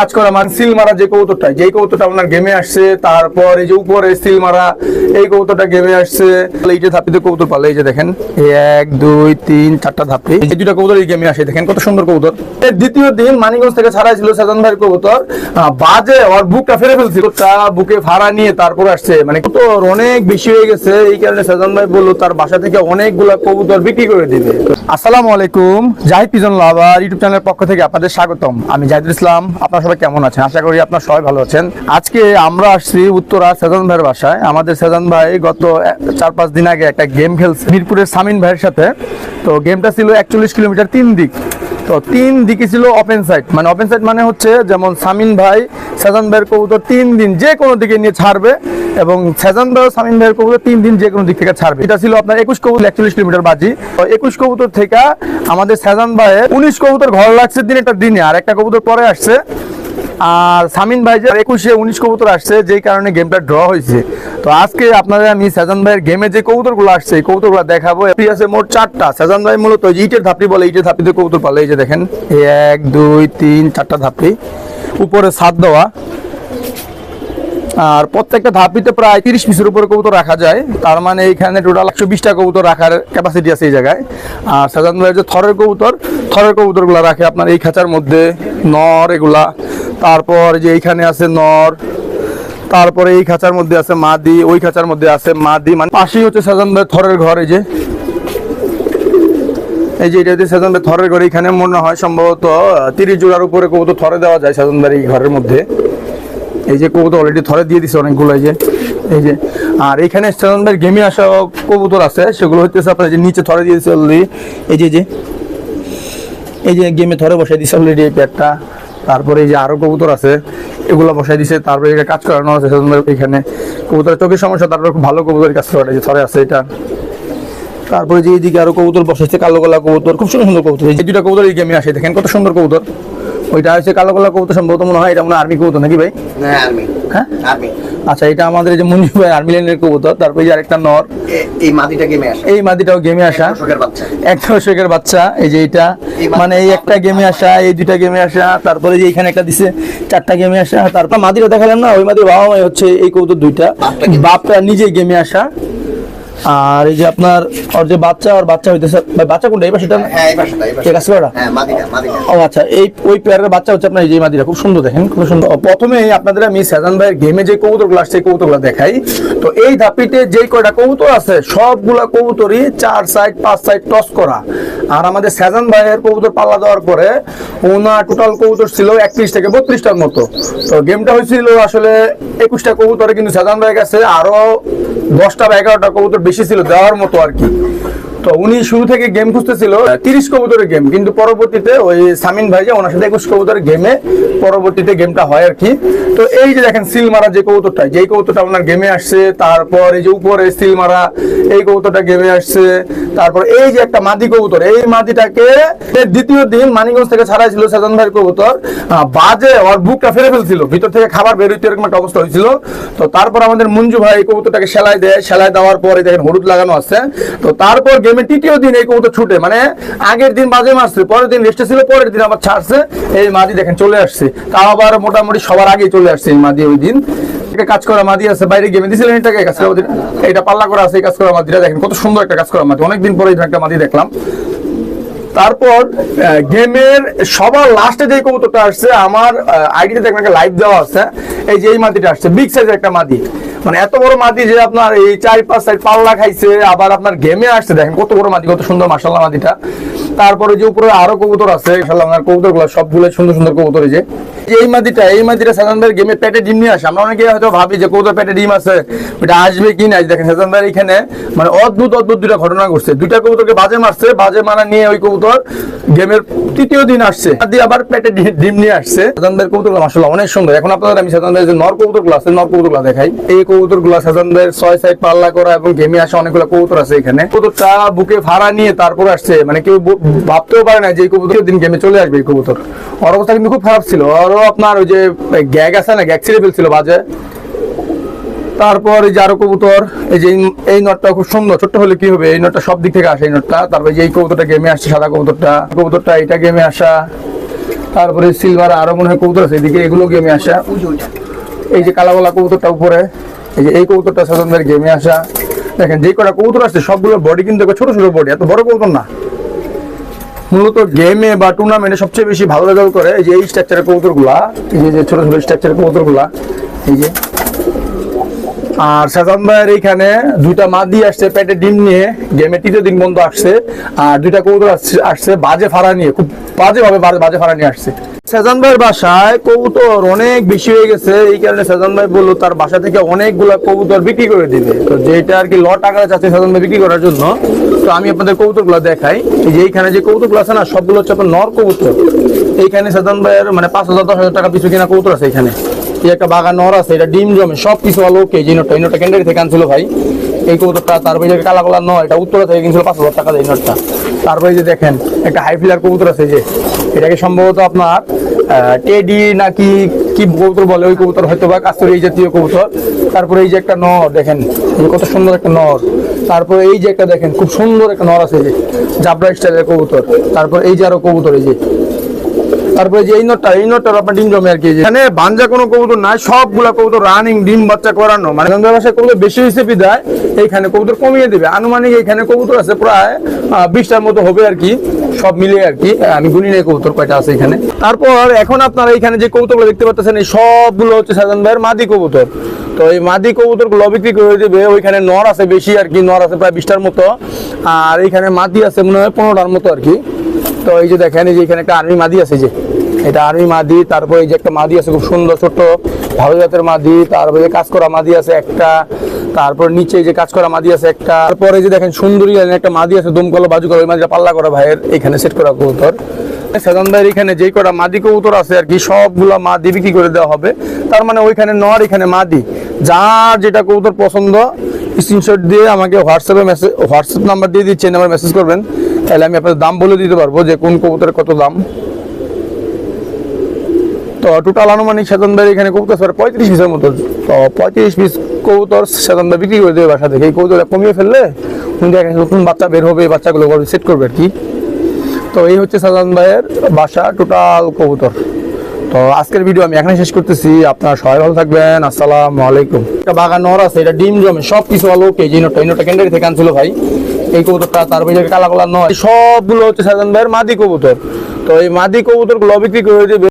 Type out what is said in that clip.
কাজ করা আমার সিল মারা যে কবুতরটা, যেই কবুতরটা আপনার গেমে আসছে, তারপর এই যে উপরে সিল মারা, এই কবুতরটা গেমে আসছে এই যে ধাপিতে কবুতর পালে, এই যে দেখেন এক, দুই, তিন, চারটা ধাপি, এই দুটা কবুতর এই গেমে আসে, দেখেন কত সুন্দর কবুতর। এর দ্বিতীয় দিন মানিকগঞ্জ থেকে ছাড়া ছিল সাজান ভাইয়ের কবুতর বাজে, ওর বুকটা ফেলে ফেলছিল তা বুকে ভাড়া নিয়ে তারপর আসছে মানে কবুতর অনেক বেশি হয়ে গেছে, এই কারণে সাজান ভাই বলল, তার বাসা থেকে অনেকগুলা কবুতর বিক্রি করে দিবে। আসসালামু আলাইকুম, জাহিদ পিজন লাভার ইউটিউব চ্যানেলের পক্ষ থেকে আপনাদের স্বাগতম। আমি জাহিদুল ইসলাম, আপনারা সবাই কেমন আছেন? আশা করি আপনারা সবাই ভালো আছেন। আজকে আমরা আসছি উত্তরা সেজান ভাইয়ের বাসায়। আমাদের সেজান ভাই গত চার পাঁচ দিন আগে একটা গেম খেলছে মিরপুরের সামিন ভাইয়ের সাথে। তো গেমটা ছিল একচল্লিশ কিলোমিটার তিন দিক। তো তিন দিকে ছিল ওপেন সাইড মানে ওপেন সাইড মানে হচ্ছে যেমন সামিন ভাই, সেজান ভাইয়ের কবুতর তিন দিন যে কোনো দিকে নিয়ে ছাড়বে এবং সেজান ভাই সামিন ভাইয়ের কবুতর তিন দিন যে কোনো দিক থেকে ছাড়বে। এটা ছিল আপনার একুশ কবুতর একচল্লিশ কিলোমিটার বাজি। তো একুশ কবুতর থেকে আমাদের সেজান ভাইয়ের উনিশ কবুতর ঘর লাগছে দিন একটা দিনে। আর একটা কবুতর পরে আসছে। আর সামিন ভাই যে একুশে উনিশ কবুতর আসছে, যেই কারণে গেমটা ড্র হয়েছে। তো আজকে আপনাদের আমি সেজান ভাইয়ের গেমে যে কবুতরগুলো আসছে, এই কবুতরগুলো দেখাবো। আছে মোট চারটা। সেজান ভাই মূলত ইটের ধাপড়ি বলে, ইটের ধাপড়িতে কবুতর পালে, এই যে দেখেন। এক, দুই, তিন, চারটা ধাপড়ি। উপরে ছাদ দেওয়া। আর প্রত্যেকটা ধাপিতে প্রায় তিরিশ পিসের উপরে কবুতর রাখা যায়। তার মানে এইখানে টোটাল একশো বিশটা কবুতর রাখার ক্যাপাসিটি আছে এই জায়গায়। আর সাজান ভাইয়ের যে থরের কবুতর, থরের কবুতরগুলো রাখে আপনার এই খাঁচার মধ্যে, নর, এগুলা। তারপর যে এইখানে আছে নর, তারপরে এই খাঁচার মধ্যে আছে মাদি, ওই খাঁচার মধ্যে আছে মাদি মানে পাশেই হচ্ছে সাজান ভাইয়ের থরের ঘর, এই যে। এই যে এটা হচ্ছে সাজান ভাই থরের ঘর এখানে মনে হয় সম্ভবত তিরিশ জোড়ার উপরে কবুতর থরে দেওয়া যায় সাজান ভাইয়ের এই ঘরের মধ্যে। এই যে কবুতর অলরেডি থরে দিয়ে দিছে অনেকগুলো, এই যে এই যে। আর এখানে স্টেশনের গেমে আসা কবুতর আছে, সেগুলো হচ্ছে আপনার যে নিচে থরে দিয়ে দিচ্ছে অলরেডি এই যে এই যে এই যে গেমে থরে বসাই দিছে অলরেডি এই প্যাডটা তারপরে এই যে আরও কবুতর আছে, এগুলো বসাই দিছে, তারপরে এটা কাজ করানো আছে এখানে কবুতরের চোখের সমস্যা, তারপরে খুব ভালো কবুতরের কাজ করা যে থরে আছে এটা। তারপরে যে এইদিকে আরও কবুতর বসাইছে, কালো গলা কবুতর, খুব সুন্দর সুন্দর কবুতর। এই দুটা কবুতর এই আমি আসে, দেখেন কত সুন্দর কবুতর। ওইটা হচ্ছে কালো গলা কবুতর, সম্ভবত মনে হয় এটা মনে আর্মি কবুতর নাকি ভাই? হ্যাঁ আর্মি। হ্যাঁ? আচ্ছা এটা আমাদের যে ভাই আর্মি লাইনের কবুতর তারপরে যে আরেকটা নর। এই মাদিটা গেমে আসা। এই মাদিটাও গেমে আসা। বাচ্চা। এক দশকের বাচ্চা এই যে এটা। মানে এই একটা গেমে আসা এই দুইটা গেমে আসা তারপরে যে এখানে একটা দিছে চারটা গেমে আসা। তারপর মাদিটা দেখালাম না ওই মাদির বাবা মাই হচ্ছে এই কবুতর দুইটা। বাপটা নিজে নিজেই গেমে আসা। আর এই যে আপনার ওর যে বাচ্চা আর বাচ্চা হইতেছে ভাই বাচ্চা কোনটা? এই পাশেটা হ্যাঁ এই পাশটা এই পাশটা কাছে ওটা? হ্যাঁ মাটিটা মাটিটা ও আচ্ছা এই ওই পেয়ারের বাচ্চা হচ্ছে আপনার এই যে মাদিরা খুব সুন্দর দেখেন খুব সুন্দর। প্রথমে আপনাদের আমি সাজান ভাইয়ের গেমে যে কবুতরগুলো আসছে এই কবুতরগুলো দেখাই। তো এই ধাপিতে যে কয়টা কবুতর আছে সবগুলা কবুতরই চার সাইড পাঁচ সাইড টস করা। আর আমাদের সাজান ভাইয়ের কবুতর পাল্লা দেওয়ার পরে ওনার টোটাল কবুতর ছিল একত্রিশ থেকে বত্রিশটার মতো। তো গেমটা হয়েছিল আসলে একুশটা কবুতরে কিন্তু সাজান ভাইয়ের কাছে আরও দশটা বা এগারোটা কবুতর বেশি ছিল দেওয়ার মতো আর কি। তো উনি শুরু থেকে গেম খুঁজতেছিল তিরিশ কবুতরের গেম কিন্তু পরবর্তীতে ওই সামিন ভাই যে ওনার সাথে একুশ কবুতরের গেমে পরবর্তীতে গেমটা হয় আর কি তো এই যে দেখেন সিল মারা যে কবুতরটা যেই কবুতরটা আপনার গেমে আসছে তারপর এই যে উপরে সিল মারা এই কবুতরটা গেমে আসছে তারপর এই যে একটা মাদি কবুতর এই মাদিটাকে দ্বিতীয় দিন মানিকগঞ্জ থেকে ছাড়াই ছিল সাজান ভাইয়ের কবুতর। বাজে ওর বুকটা ফেলে ফেলছিল ভিতর থেকে খাবার বের হইতে এরকম একটা অবস্থা হয়েছিল। তো তারপর আমাদের মঞ্জু ভাই এই কবুতরটাকে সেলাই দেয় সেলাই দেওয়ার পরে দেখেন হলুদ লাগানো আছে। তো তারপর গেমের তৃতীয় দিন এই কবুতর ছুটে মানে আগের দিন বাজে মারছে, পরের দিন রেস্টে ছিল, পরের দিন আবার ছাড়ছে, এই মাদি দেখেন চলে আসছে। তাও আবার মোটামুটি সবার আগেই চলে আসছে এই মাদি ওই দিন। কাজ করা মাদি আছে, বাইরে গেমে দিছিলেন এটাকে কাজ করা এটা পাল্লা করা আছে, এই কাজ করা মাদিটা দেখেন, কত সুন্দর একটা কাজ করা মাদি। অনেকদিন পরে একটা মাদি দেখলাম। তারপর গেমের সবার লাস্টে যে কবুতরটা আসছে, আমার আইডিতে দেখবেন একটা লাইভ দেওয়া আছে। এই যে এই মাদিটা আসছে বিগ সাইজের একটা মাদি। মানে এত বড় মাদি যে আপনার এই চার পাঁচ সাইড পাল্লা খাইছে, আবার আপনার গেমে আসছে, দেখেন কত বড় মাদি কত সুন্দর মাসাল্লাহ মাদিটা তারপরে যে উপরে আরও কবুতর আছে আমার কবুতরগুলো সবগুলো সুন্দর সুন্দর কবুতর যে। এই মাদিটা এই মাদিটা সাজানদের গেমে পেটে ডিম নিয়ে আসে। আমরা অনেকে হয়তো ভাবি যে কবুতর পেটে ডিম আছে এটা আসবে কি না? দেখেন সাজানদার এখানে মানে অদ্ভুত অদ্ভুত দুটা ঘটনা ঘটছে। দুইটা কবুতরকে বাজে মারছে, বাজে মারা নিয়ে ওই কবুতর গেমের তৃতীয় দিন আসছে। আবার পেটে ডিম নিয়ে আসছে। সাজানদের কবুতরগুলো মাসাল্লাহ অনেক সুন্দর। এখন আপনাদের আমি সাজানদের যে নর কবুতরগুলো আছে, নর কবুতরগুলো দেখাই। এই কবুতরগুলো সাজানদের ছয় সাইড পাল্লা করা এবং গেমে আসা অনেকগুলো কবুতর আছে এখানে। কবুতরটা বুকে ভাড়া নিয়ে তারপর আসছে। মানে কেউ ভাবতেও পারে না যে কবুতর দিন গেমে চলে আসবে এই কবুতর। ওর অবস্থা কিন্তু খুব খারাপ ছিল। ওরও আপনার ওই যে গ্যাগ আছে না, গ্যাগ ছিঁড়ে ফেলছিল বাজে। তারপর এই যে আরও কবুতর, এই যে এই- নটটা খুব সুন্দর, ছোট্ট হলে কি হবে? এই নটটা সব দিক থেকে আসে এই নটটা। তারপর যে এই কবুতরটা গেমে আসছে, সাদা কবুতরটা। কবুতরটা এটা গেমে আসা। তারপরে সিলভার আরও মনে হয় কবুতর আছে, এদিকে এগুলো গেমে আসা। এই যে কালা কবুতরটা উপরে। এই যে এই কবুতরটা সাধারণের গেমে আসা। দেখেন যে কটা কবুতর আছে সবগুলোর বডি কিন্তু ছোট ছোট বডি এত বড় কবুতর না। মূলত গেমে বা টুর্নামেন্টে সবচেয়ে বেশি ভালো রেজাল্ট করে এই যে এই স্ট্রাকচারের কবুতরগুলা, এই যে ছোট ছোট স্ট্রাকচারের কবুতরগুলা, এই যে। আর সাজান ভাইয়ের এইখানে দুইটা মাদি আসছে, পেটে ডিম নিয়ে গেমে তৃতীয় দিন বন্ধ আসছে। আর দুইটা কবুতর আসছে- আসছে বাজে ফাড়া নিয়ে, খুব বাজে ভাবে বাজে ফাড়া নিয়ে আসছে। সেজান ভাইয়ের বাসায় কবুতর অনেক বেশি হয়ে গেছে, এই কারণে সেজান ভাই বলল তার বাসা থেকে অনেকগুলা কবুতর বিক্রি করে দিবে। তো যেটা আর কি ল টাকা চাচ্ছে সেজান ভাই বিক্রি করার জন্য, তো আমি আপনাদের কবুতরগুলো দেখাই। যে এইখানে যে কবুতরগুলো আছে না, সবগুলো হচ্ছে আপনার নর কবুতর। এইখানে সেজান ভাইয়ের মানে পাঁচ হাজার, দশ হাজার টাকা পিছু কিনা কবুতর আছে এখানে। এই একটা বাগান নর আছে, এটা ডিম জমে সব কিছু ভালো ওকে, যে নোটটা, এই নোটটা ক্যান্ডারি থেকে আনছিল ভাই। এই কবুতরটা তারপরে যে কালা কালা নয় এটা উত্তরা থেকে কিনছিল পাঁচ হাজার টাকা এই নোটটা। তারপরে যে দেখেন, একটা হাই ফিলার কবুতর আছে যে। এটাকে সম্ভবত আপনার টেডি নাকি কি কবুতর বলে? ওই কবুতর হয়তো বা কাস্তরি এই জাতীয় কবুতর। তারপরে এই যে একটা নর, দেখেন কত সুন্দর একটা নর। তারপরে এই যে একটা দেখেন, খুব সুন্দর একটা নর আছে যে জাবরা স্টাইলের কবুতর। তারপর এই যে আরও কবুতর এই যে। তারপরে যে এই নোটটা এই নোটটার আপনার ডিম জমে আর কি। এখানে বাঞ্জা কোনো কবুতর নাই, সবগুলা কবুতর রানিং ডিম বাচ্চা করানো। মানে গন্ধের বাসায় কবুতর বেশি হয়েছে বিদায়, এইখানে কবুতর কমিয়ে দেবে। আনুমানিক এইখানে কবুতর আছে প্রায় বিশটার মতো হবে আর কি। সব মিলে আর কি। আমি গুনি নেই কবুতর কয়টা আছে এখানে। তারপর এখন আপনারা এখানে যে কবুতরগুলো দেখতে পাচ্ছেন, এই সবগুলো হচ্ছে সাজান ভাইয়ের মাদি কবুতর। তো এই মাদি কবুতরগুলো বিক্রি করে দেবে, ওইখানে নর আছে বেশি আর কি, নর আছে প্রায় বিশটার মতো। আর এইখানে মাদি আছে মনে হয় পনেরোটার মতো আর কি। তো এই যে দেখেন, এই যে এখানে একটা আর্মি মাদি আছে যে। এটা আর্মি মাদি, তারপরে এই যে একটা মাদি আছে খুব সুন্দর ছোট্ট ভালো জাতের মাদি, তারপরে কাজ করা মাদি আছে একটা তারপর নিচে যে কাজ করা মাদি আছে একটা, তারপরে যে দেখেন সুন্দরী একটা মাদি আছে, দমকল বাজু করা, ওই মাদিটা পাল্লা করা ভাইয়ের, এখানে সেট করা কবুতর। সেজন ভাইয়ের এখানে যেই কটা মাদি কবুতর আছে আর কি, সবগুলা মাদি বিক্রি করে দেওয়া হবে। তার মানে ওইখানে নর, এখানে মাদি। যার যেটা কবুতর পছন্দ স্ক্রিনশট দিয়ে আমাকে হোয়াটসঅ্যাপে মেসেজ হোয়াটসঅ্যাপ নাম্বার দিয়ে দিচ্ছেন আমার মেসেজ করবেন, তাহলে আমি আপনাদের দাম বলে দিতে পারব যে কোন কবুতরের কত দাম। তো টোটাল আনুমানিক সেতন ভাই এখানে কবুতর স্যার পঁয়ত্রিশ পিসের মতো। তো পঁয়ত্রিশ পিস কবুতর সেতন ভাই বিক্রি করে দেবে বাসা থেকে। এই কবুতর কমিয়ে ফেললে নতুন বাচ্চা বের হবে বাচ্চাগুলো সেট করবে আর কি। তো এই হচ্ছে সাজান ভাইয়ের বাসা টোটাল কবুতর। তো আজকের ভিডিও আমি এখানে শেষ করতেছি। আপনারা সবাই ভালো থাকবেন। আসসালামু আলাইকুম। একটা বাগান নর আছে, এটা ডিম জমে সব কিছু ভালো ওকে, যে নোটটা, এই নোটটা ক্যান্ডারি থেকে আনছিল ভাই। এই কবুতরটা তারপরে যে কালা কালা নয়। সবগুলো হচ্ছে সাজান ভাইয়ের মাদি কবুতর। তো এই মাদি কবুতরগুলো বিক্রি করে দেবে।